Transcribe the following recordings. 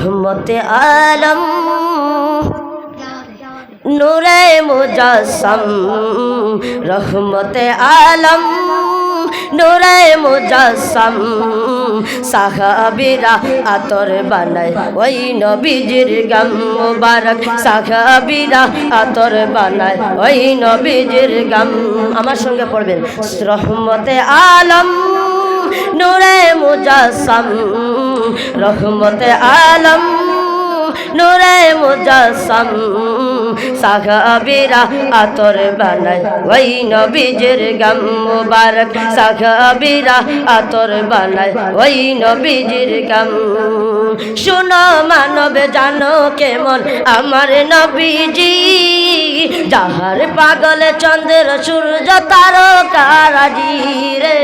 রহমতে আলম, নূরে মুজাসম। রহমতে আলম, নূরে মুজাসম। সাহাবিরা আতর বানায় ওই নবীজির গাম মুবারক। সাহাবিরা আতর বানায় ওই নবীজির গাম। আমার সঙ্গে পড়বেন। রহমতে আলম, নূরে মুজাসম। রহমতে আলম, নুরে মুজাসম, সাহাবিরা আতর বানায়। ওই নবীজের গাম মুবারক, সাহাবিরা আতর বানায়। ওই নবীজের গাম শুনো মানব জানো কেমন? আমার নবীজি, যাহার পাগল চন্দ্র সূর্য তারকারাজি রে।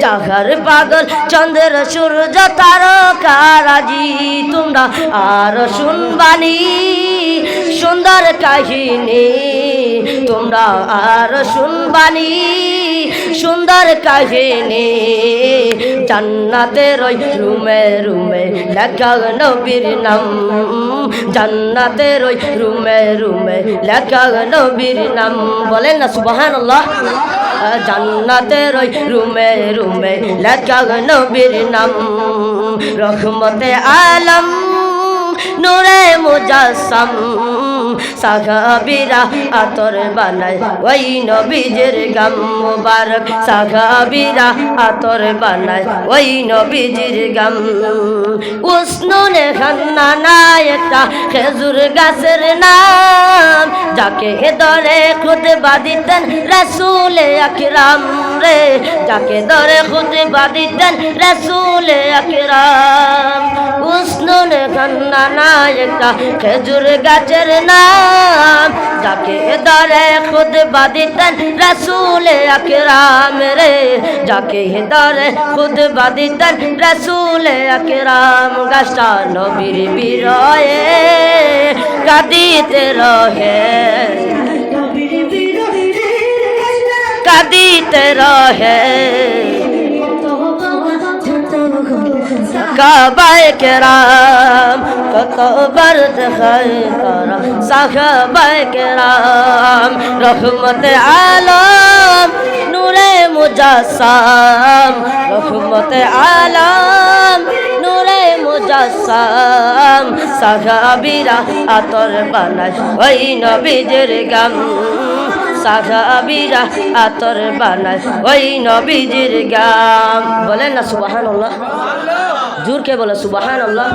যাহার পাগল চন্দ্র সূর্য তারকারাজি, তোমরা আর শুনবানি সুন্দর কাহিনী। তোমরা আর শুনবানি সুন্দর কাহিনী। জান্নাতের রুমে রুমে লেখা নবীর নাম। জান্নাতের ওই রুমে রুমে লেখা নবীর নাম। বলেন না সুবাহান জান্নাতের ওই রুমে রুমে লেখা নবীর নাম। রহমতে আলম নূরে মুজাসম, সাগাবিরা আতর বানায়। ওই নবীজের গাম মুবারক সাহাবিরা আতর বানায়। ওই নবীজির গাম। উষ্ণনে খান্না না একটা খেজুর গাছের নাম। যাকে দরে খুদ বাদিতেন রসুলে আকরাম রে। যাকে দরে খুদ বাদিতেন রসুলে আকরাম। উষ্ণনে খান্না না একটা খেজুর গাছের নাম যাকে ধরে খুদ বাদিতেন রসুল আকরাম রে। যাকে ধরে খুদ বাদিতেন রসুল আকরাম, গাছটা নবীর বিরয়ে কাদিতে রহে। কাদিতে রহে। কাবায় কেরাম কত বার দেখায় তারা সাহাবায় কেরাম রহমতে আলম নূরে মুজাসাম রহমতে আলম নূরে মুজাসাম সাহাবিরা আতর বানায় ওই নবীজের গাম সাহাবিরা আতর বানায় ওই নবীজির গাম বলেন না সুবাহান আল্লাহ জোরকে বলে সুবাহান আল্লাহ